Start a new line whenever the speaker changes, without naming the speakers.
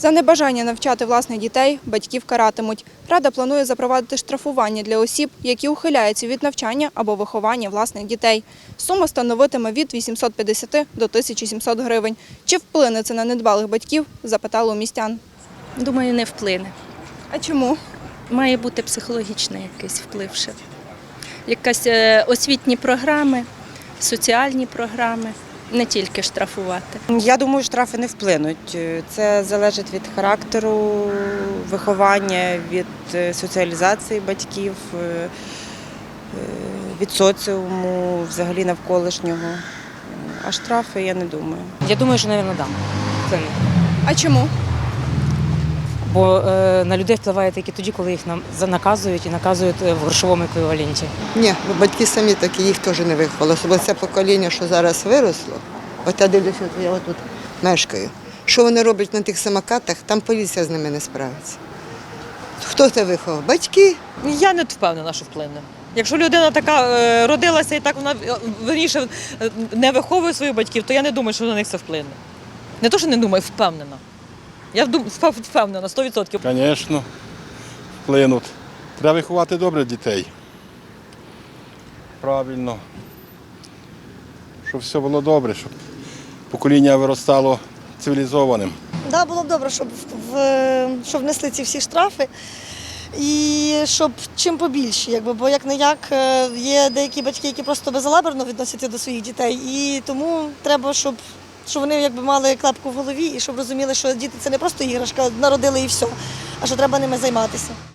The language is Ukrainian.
За небажання навчати власних дітей батьків каратимуть. Рада планує запровадити штрафування для осіб, які ухиляються від навчання або виховання власних дітей. Сума становитиме від 850 до 1700 гривень. Чи вплине це на недбалих батьків, запитали у містян.
Думаю, не вплине.
А чому?
Має бути психологічний якийсь вплив ще. Якась е, освітні програми, соціальні програми, не тільки штрафувати.
Я думаю, штрафи не вплинуть. Це залежить від характеру виховання, від е, соціалізації батьків, е, е, від соціуму, взагалі навколишнього. А штрафи я не думаю.
Я думаю, що, мабуть, да. Вплине.
А чому?
Бо е, на людей впливає тільки тоді, коли їх нам наказують і наказують е, в грошовому еквіваленті.
Ні, бо батьки самі такі, їх теж не виховали. Бо це покоління, що зараз виросло, от я дивлюся, от я тут мешкаю. Що вони роблять на тих самокатах, там поліція з ними не справиться. Хто це виховав? Батьки.
Я не впевнена, що вплине. Якщо людина така е, родилася і так вона верніше не виховує своїх батьків, то я не думаю, що на них це вплине. Не то, що не думаю, впевнена. Я впевнена, 100%.
Звісно, вплинуть. Треба виховати добре дітей. Правильно. Щоб все було добре, щоб покоління виростало цивілізованим.
Да, було б добре, щоб, в, щоб внесли ці всі штрафи. І щоб чим побільше, якби, бо як не як є деякі батьки, які просто безалаберно відносяться до своїх дітей. І тому треба, щоб, щоб вони якби мали клепку в голові і щоб розуміли, що діти це не просто іграшка, народили і все, а що треба ними займатися.